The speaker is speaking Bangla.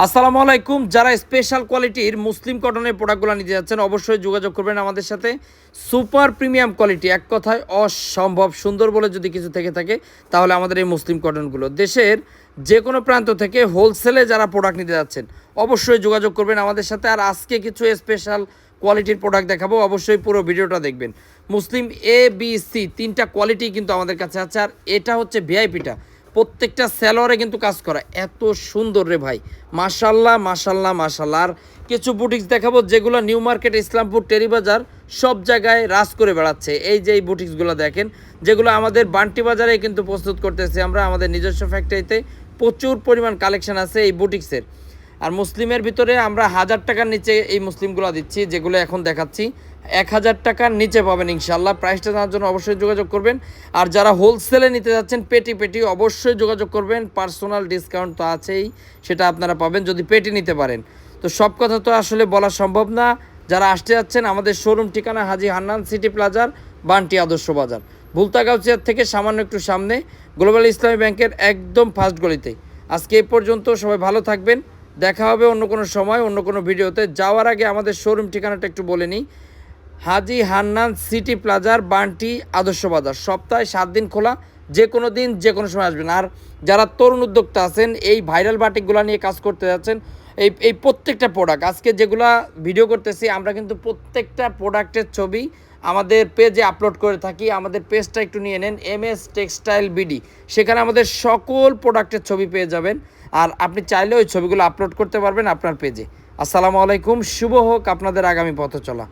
আসসালামু আলাইকুম। যারা স্পেশাল কোয়ালিটির মুসলিম কটনের প্রোডাক্টগুলো নিতে যাচ্ছেন, অবশ্যই যোগাযোগ করবেন আমাদের সাথে। সুপার প্রিমিয়াম কোয়ালিটি এক কথায় অসম্ভব সুন্দর বলে যদি কিছু থেকে থাকে, তাহলে আমাদের এই মুসলিম কটনগুলো দেশের যে কোনো প্রান্ত থেকে হোলসেলে যারা প্রোডাক্ট নিতে যাচ্ছেন, অবশ্যই যোগাযোগ করবেন আমাদের সাথে। আর আজকে কিছু স্পেশাল কোয়ালিটির প্রোডাক্ট দেখাবো, অবশ্যই পুরো ভিডিওটা দেখবেন। মুসলিম এ বি সি তিনটা কোয়ালিটি কিন্তু আমাদের কাছে আছে। আর এটা হচ্ছে ভিআইপিটা প্রত্যেকটা স্যালোয়ারে কিন্তু কাজ করা। এত সুন্দর রে ভাই। মাশাল্লাহ মাশাল্লাহ মাশাল্লাহ। আর কিছু বুটিক্স দেখাবো যেগুলো নিউ মার্কেট ইসলামপুর, টেরিবাজার সব জায়গায় রাস করে বেড়াচ্ছে। এই যে এই বুটিক্সগুলো দেখেন, যেগুলো আমাদের বান্টি বাজারে কিন্তু প্রস্তুত করতেছে আমরা। আমাদের নিজস্ব ফ্যাক্টরিতে প্রচুর পরিমাণ কালেকশন আছে এই বুটিক্সের আর মুসলিমের ভিতরে আমরা হাজার টাকার নিচে এই মুসলিমগুলো দিচ্ছি, যেগুলো এখন দেখাচ্ছি। এক হাজার টাকার নিচে পাবেন ইনশাল্লাহ প্রাইসটা জানার জন্য অবশ্যই যোগাযোগ করবেন। আর যারা হোলসেলে নিতে যাচ্ছেন, পেটি পেটি অবশ্যই যোগাযোগ করবেন। পার্সোনাল ডিসকাউন্ট তো আছেই, সেটা আপনারা পাবেন যদি পেটি নিতে পারেন। তো সব কথা তো আসলে বলা সম্ভব না। যারা আসতে যাচ্ছেন, আমাদের শোরুম ঠিকানা হাজি হান্নান সিটি প্লাজার, বান্টি আদর্শ বাজার। ভুলতাগাউচিয়ার থেকে সামান্য একটু সামনে, গ্লোবাল ইসলামী ব্যাংকের একদম ফার্স্ট গলিতে। আজকে এই পর্যন্ত সবাই ভালো থাকবেন। দেখা হবে অন্য কোনো সময়, অন্য কোনো ভিডিওতে। যাওয়ার আগে আমাদের শোরুম ঠিকানাটা একটু বলে নিই। হাজি হান্নান সিটি প্লাজার বান্টি আদর্শ বাজার। সপ্তাহে সাত দিন খোলা, যে কোনো দিন, যে কোনো সময় আসবেন। আর যারা তরুণ উদ্যোক্তা আছেন, এই ভাইরাল বাটিকগুলো নিয়ে কাজ করতে যাচ্ছেন, এই এই প্রত্যেকটা প্রোডাক্ট আজকে যেগুলা ভিডিও করতেছি, আমরা কিন্তু প্রত্যেকটা প্রোডাক্টের ছবি আমাদের পেজে আপলোড করে থাকি, আমাদের পেজটা একটু নিয়ে নেন এম এস টেক্সটাইল বিডি সেখানে আমাদের সকল প্রোডাক্টের ছবি পেয়ে যাবেন, আর আপনি চাইলে ওই ছবিগুলো আপলোড করতে পারবেন আপনার পেজে আসসালামু আলাইকুম, শুভ হোক আপনাদের আগামী পথ চলা